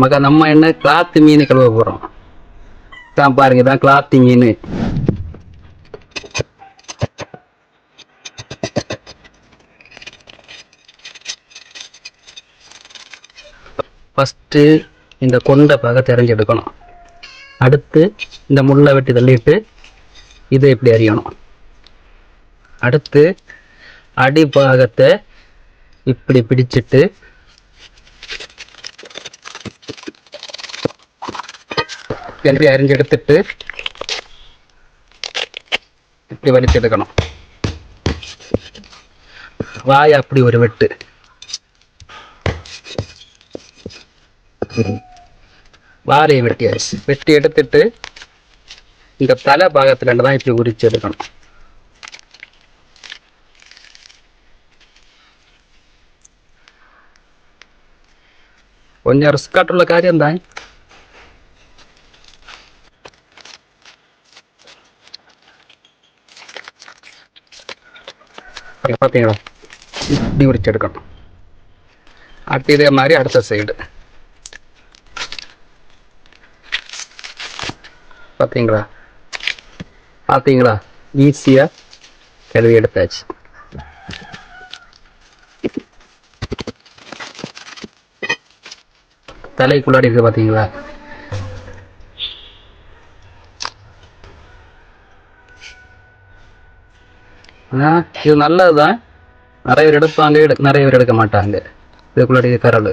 மக நம்ம என்ன கிளாத்து மீன் கழுவ போகிறோம் தான் பாருங்க தான் கிளாத்து மீன். ஃபஸ்ட்டு இந்த கொண்டை பாக தெரிஞ்செடுக்கணும். அடுத்து இந்த முள்ளை வெட்டி தள்ளிட்டு இதை இப்படி அறியணும் அடுத்து அடிப்பாகத்தை இப்படி பிடிச்சிட்டு இப்படி அரிஞ்செடுத்துட்டு இப்படி வலிச்செடுக்கணும் வாய் அப்படி ஒரு வெட்டு வாரையை வெட்டியாச்சு வெட்டி எடுத்துட்டு இந்த தலை பாகத்துல தான் இப்படி உரிச்சு எடுக்கணும் கொஞ்சம் ரிஸ்க் ஆட்டுள்ள காரியம் ஓகே பார்த்தீங்களா இப்படி உரிச்சு எடுக்கணும். அடுத்து இதே மாதிரி அடுத்த சைடு பார்த்தீங்களா பார்த்தீங்களா ஈஸியாக கழுவி எடுத்தாச்சு. தலைக்குள்ளாடி இருக்கு பார்த்தீங்களா இது நல்லதுதான் நிறைய பேர் எடுப்பாங்க எடு நிறைய பேர் எடுக்க மாட்டாங்க இதுக்குள்ளுடைய கரல்